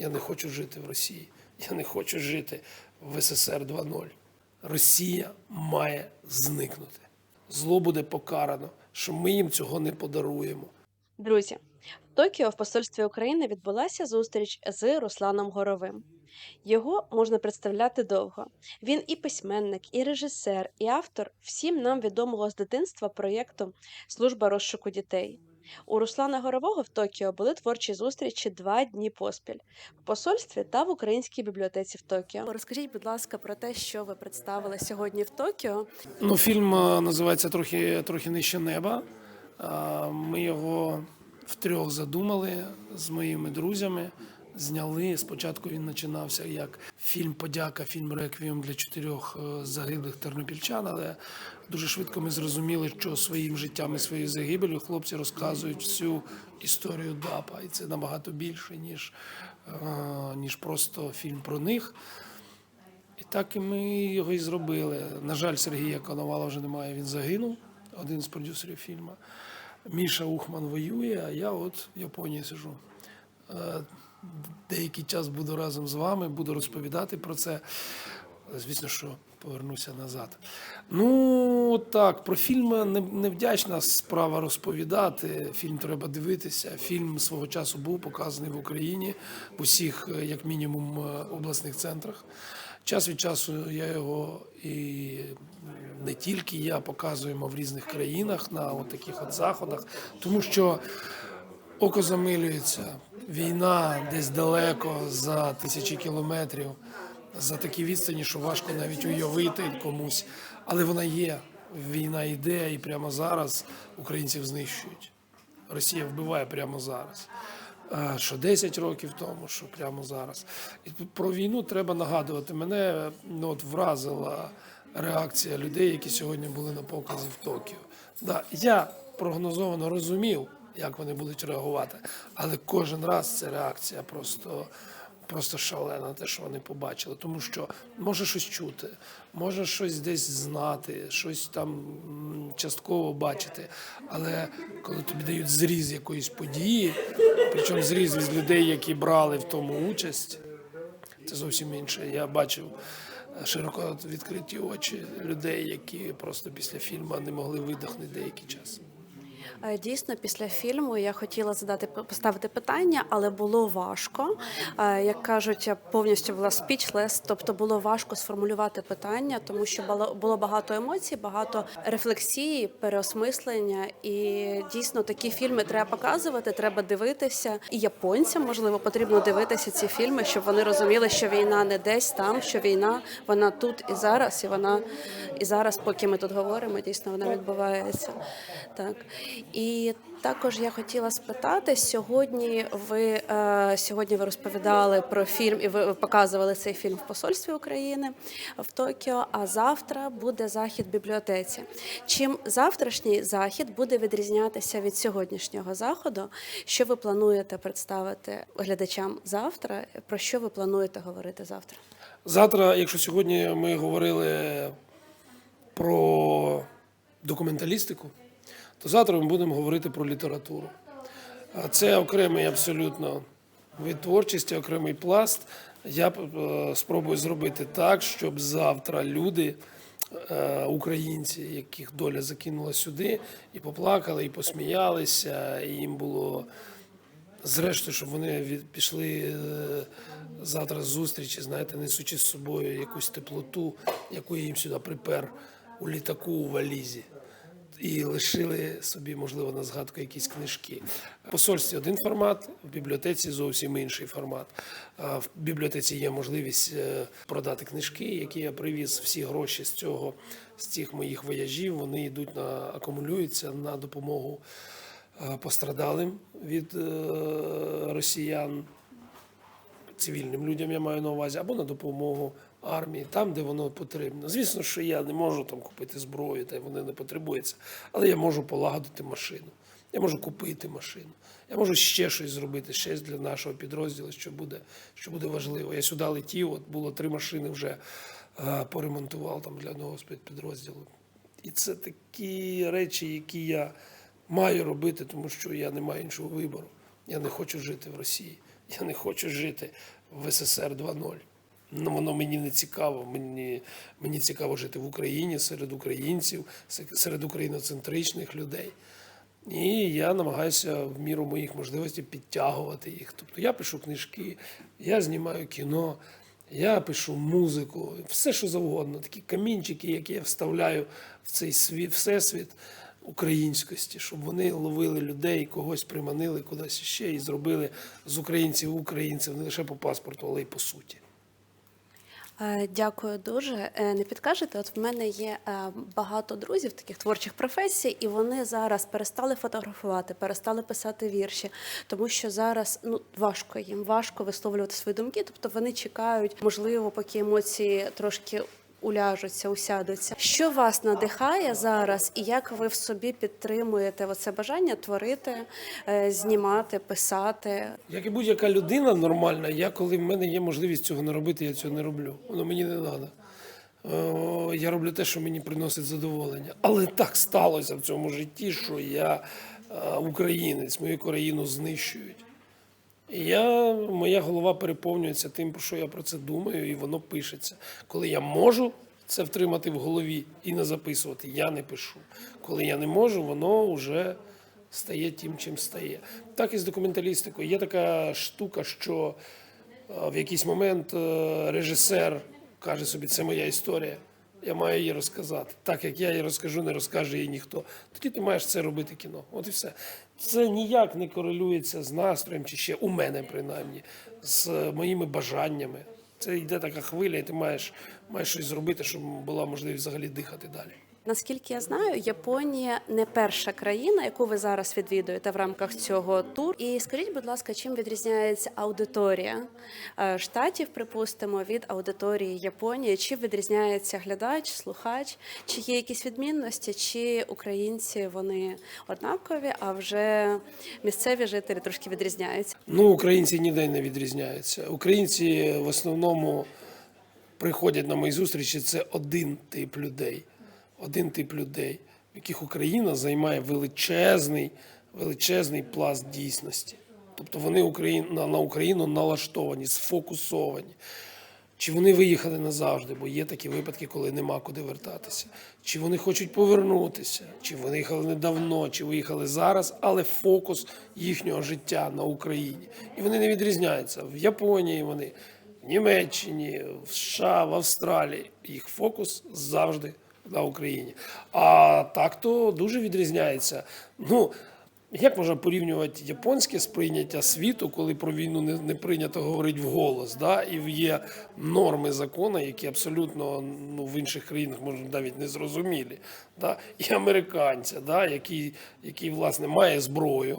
Я не хочу жити в Росії. Я не хочу жити в СССР 2.0. Росія має зникнути. Зло буде покарано, що ми їм цього не подаруємо. Друзі, в Токіо в посольстві України відбулася зустріч з Русланом Горовим. Його можна представляти довго. Він і письменник, і режисер, і автор всім нам відомого з дитинства проєкту Служба розшуку дітей. У Руслана Горового в Токіо були творчі зустрічі два дні поспіль в посольстві та в українській бібліотеці в Токіо. Розкажіть, будь ласка, про те, що ви представили сьогодні в Токіо. Ну, фільм е, називається трохи, трохи нижче неба. Е, Ми його втрьох задумали з моїми друзями. Зняли. Спочатку він починався як фільм Подяка, фільм Реквієм для чотирьох е, загиблих тернопільчан. Але дуже швидко ми зрозуміли, що своїм життям і своєю загибелью хлопці розказують всю історію ДАПа. І це набагато більше, ніж, е, ніж просто фільм про них. І так і ми його і зробили. На жаль, Сергія Коновала вже немає, він загинув, один з продюсерів фільму. Міша Ухман воює, а я от в Японії сижу. Деякий час буду разом з вами, буду розповідати про це. Звісно, що повернуся назад. Ну так, про фільм невдячна справа розповідати. Фільм треба дивитися. Фільм свого часу був показаний в Україні в усіх, е, як мінімум, е, обласних центрах. Час від часу я його і не тільки я показуємо в різних країнах на от таких от заходах, тому що око замилюється. Війна десь далеко за тисячі кілометрів, за такі відстані, що важко навіть уявити комусь. Але вона є. Війна йде, і прямо зараз українців знищують. Росія вбиває прямо зараз. Що 10 років тому, що прямо зараз. І про війну треба нагадувати. Мене ну, от вразила реакція людей, які сьогодні були на показі в Токіо. Да, я прогнозовано розумів, як вони будуть реагувати, але кожен раз ця реакція просто. Просто шалена, те, що вони побачили, тому що може щось чути, може щось десь знати, щось там частково бачити. Але коли тобі дають зріз якоїсь події, причому зріз від людей, які брали в тому участь, це зовсім інше. Я бачив е, широко відкриті очі людей, які просто після фільму не могли видихнути деякий час. Е, Дійсно, після фільму я хотіла задати поставити питання, але було важко. Е, Як кажуть, я повністю була speechless, тобто було важко сформулювати питання, тому що було багато емоцій, багато рефлексії, переосмислення. І дійсно такі фільми треба показувати, треба дивитися. І японцям можливо потрібно дивитися ці фільми, щоб вони розуміли, що війна не десь там, що війна вона тут і зараз, і вона і зараз, поки ми тут говоримо, дійсно вона відбувається. Так і також я хотіла спитати сьогодні. Ви е, сьогодні ви розповідали про фільм і ви показували цей фільм в посольстві України в Токіо. А завтра буде захід в бібліотеці. Чим завтрашній захід буде відрізнятися від сьогоднішнього заходу? Що ви плануєте представити глядачам завтра? Про що ви плануєте говорити завтра? Завтра, якщо сьогодні ми говорили про документалістику, то завтра ми будемо говорити про літературу. Це окремий абсолютно вид творчості, окремий пласт. Я е, спробую зробити так, щоб завтра люди, е, українці, яких доля закинула сюди, і поплакали, і посміялися, і їм було Зрештою, щоб вони від, пішли е, завтра з зустрічі, знаєте, несучи з собою якусь теплоту, яку я їм сюди припер у літаку у валізі. І лишили собі, можливо, на згадку якісь книжки. В посольстві один формат, в бібліотеці зовсім інший формат. В бібліотеці є можливість е, продати книжки, які я привіз. Всі гроші з цього, з цих моїх вояжів, вони йдуть на акумулюються на допомогу е, пострадалим від е, росіян, цивільним людям я маю на увазі, або на допомогу армії, там, де воно потрібно. Звісно, що я не можу там купити зброю, та вони не потребується, але я можу полагодити машину. Я можу купити машину. Я можу ще щось зробити, ще для нашого підрозділу, що буде, що буде важливо. Я сюди летів, от було три машини вже е, поремонтував там для одного з підрозділу. І це такі речі, які я маю робити, тому що я не маю іншого вибору. Я не хочу жити в Росії. Я не хочу жити в СССР 2.0. Ну, воно мені не цікаво. Мені, мені цікаво жити в Україні серед українців, серед україноцентричних людей. І я намагаюся в міру моїх можливостей підтягувати їх. Тобто я пишу книжки, я знімаю кіно, я пишу музику, все що завгодно. Такі камінчики, які я вставляю в цей світ, всесвіт українськості, щоб вони ловили людей, когось приманили кудись ще і зробили з українців українців не лише по паспорту, але й по суті. Е, Дякую дуже. Е, Не підкажете, от в мене є е, багато друзів таких творчих професій, і вони зараз перестали фотографувати, перестали писати вірші, тому що зараз ну важко їм, важко висловлювати свої думки. Тобто вони чекають, можливо, поки емоції трошки. Уляжуться, усядуться. Що вас надихає зараз, і як ви в собі підтримуєте оце бажання творити, е, знімати, писати? Як і будь-яка людина нормальна, я коли в мене є можливість цього не робити, я цього не роблю. Воно мені не треба. Я роблю те, що мені приносить задоволення. Але так сталося в цьому житті, що я е, українець, мою країну знищують. Я, моя голова переповнюється тим, про що я про це думаю, і воно пишеться. Коли я можу це втримати в голові і не записувати, я не пишу. Коли я не можу, воно вже стає тим, чим стає. Так і з документалістикою. Є така штука, що е, в якийсь момент е, режисер каже собі, це моя історія. Я маю її розказати. Так як я її розкажу, не розкаже її ніхто. Тоді ти маєш це робити кіно. От і все. Це ніяк не корелюється з настроєм, чи ще у мене принаймні, з моїми бажаннями. Це йде така хвиля, і ти маєш, маєш щось зробити, щоб була можливість взагалі дихати далі. Наскільки я знаю, Японія не перша країна, яку ви зараз відвідуєте в рамках цього туру. І скажіть, будь ласка, чим відрізняється аудиторія е, штатів, припустимо, від аудиторії Японії? Чи відрізняється глядач, слухач? Чи є якісь відмінності? Чи українці вони однакові, а вже місцеві жителі трошки відрізняються? Ну, українці ніде не відрізняються. Українці в основному приходять на мої зустрічі. Це один тип людей. Один тип людей, в яких Україна займає величезний, величезний пласт дійсності. Тобто вони Україн, на, на Україну налаштовані, сфокусовані. Чи вони виїхали назавжди, бо є такі випадки, коли нема куди вертатися. Чи вони хочуть повернутися, чи вони їхали недавно, чи виїхали зараз, але фокус їхнього життя на Україні. І вони не відрізняються. В Японії вони, в Німеччині, в США, в Австралії. Їх фокус завжди на Україні. А так то дуже відрізняється. Ну, як можна порівнювати японське сприйняття світу, коли про війну не, не прийнято говорити вголос, да? і є норми закону, які абсолютно ну, в інших країнах може навіть не зрозумілі, да? і американця, да? який, який власне має зброю.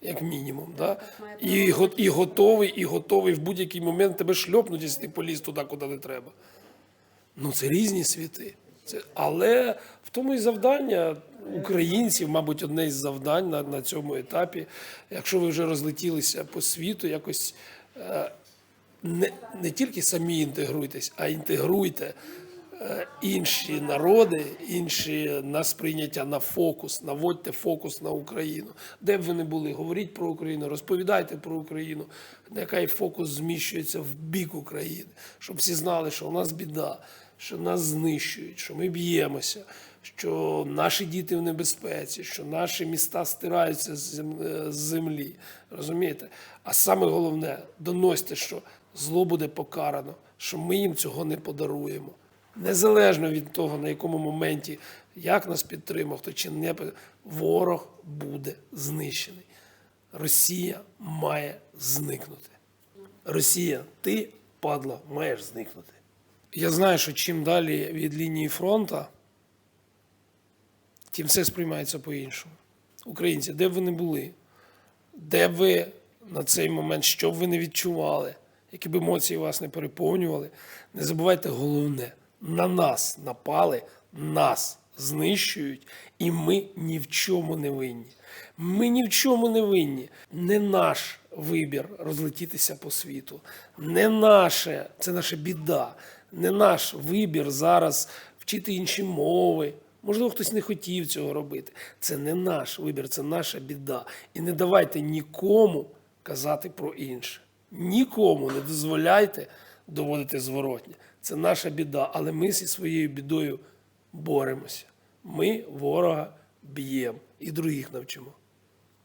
Як мінімум, да? і, і готовий, і готовий в будь-який момент тебе шльопнути, якщо ти поліз туди, куди не треба. Ну, це різні світи. Це, але в тому і завдання українців, мабуть, одне із завдань на, на цьому етапі. Якщо ви вже розлетілися по світу, якось е, не, не тільки самі інтегруйтесь, а інтегруйте е, інші народи, інші на сприйняття на фокус, наводьте фокус на Україну. Де б ви не були, говоріть про Україну, розповідайте про Україну. Нехай фокус зміщується в бік України, щоб всі знали, що у нас біда, що нас знищують, що ми б'ємося, що наші діти в небезпеці, що наші міста стираються е, з землі. Розумієте? А саме головне, доносьте, що зло буде покарано, що ми їм цього не подаруємо. Незалежно від того, на якому моменті, як нас підтримав, хто чи не ворог буде знищений. Росія має зникнути. Росія, ти, падла, маєш зникнути. Я знаю, що чим далі від лінії фронту, тим все сприймається по-іншому. Українці, де б ви не були, де б ви на цей момент, що б ви не відчували, які б емоції вас не переповнювали, не забувайте головне: на нас напали, нас знищують, і ми ні в чому не винні. Ми ні в чому не винні. Не наш вибір розлетітися по світу, не наше, це наша біда, не наш вибір зараз вчити інші мови. Можливо, хтось не хотів цього робити. Це не наш вибір, це наша біда. І не давайте нікому казати про інше. Нікому не дозволяйте доводити зворотнє. Це наша біда, але ми зі своєю бідою боремося. Ми ворога б'ємо і других навчимо.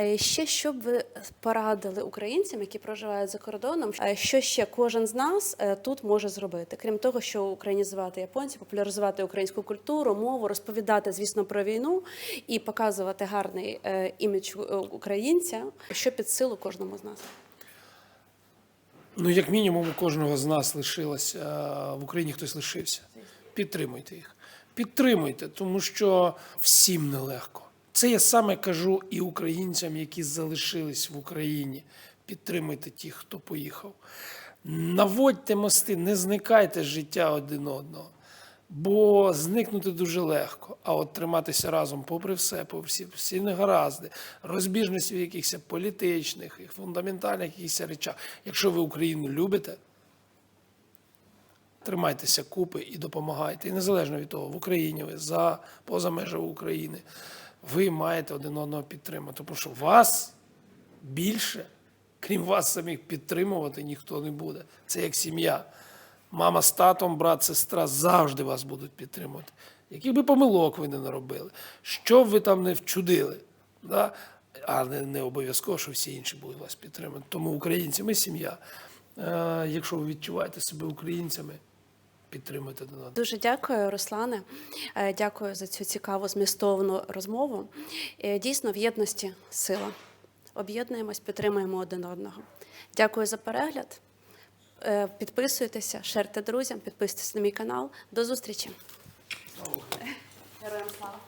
Е, Ще що б ви порадили українцям, які проживають за кордоном, е, що ще кожен з нас е, тут може зробити, крім того, що українізувати японців, популяризувати українську культуру, мову, розповідати, звісно, про війну і показувати гарний імідж українця, що під силу кожному з нас. Ну, як мінімум, у кожного з нас лишилось е, в Україні хтось лишився. Підтримуйте їх. Підтримуйте, тому що всім нелегко. Це я саме кажу і українцям, які залишились в Україні. Підтримуйте тих, хто поїхав. Наводьте мости, не зникайте життя один одного. Бо зникнути дуже легко, а от триматися разом, попри все, попри всі, всі негаразди, розбіжності в якихось політичних і фундаментальних якихось речах. Якщо ви Україну любите, тримайтеся купи і допомагайте. І незалежно від того, в Україні ви за поза межами України, ви маєте один одного підтримати. Тому що вас більше, крім вас самих, підтримувати ніхто не буде. Це як сім'я. Мама з татом, брат, сестра завжди вас будуть підтримувати. Яких би помилок ви не наробили, що б ви там не вчудили, да? а не, не обов'язково, що всі інші будуть вас підтримувати. Тому українці, ми сім'я. Е, якщо ви відчуваєте себе українцями, підтримуйте один одного. Дуже дякую, Руслане. Е, Дякую за цю цікаву змістовну розмову. Е, Дійсно, в єдності сила. Об'єднуємось, підтримуємо один одного. Дякую за перегляд. Е, Підписуйтеся, шерте друзям, підписуйтесь на мій канал. До зустрічі. Героям слава!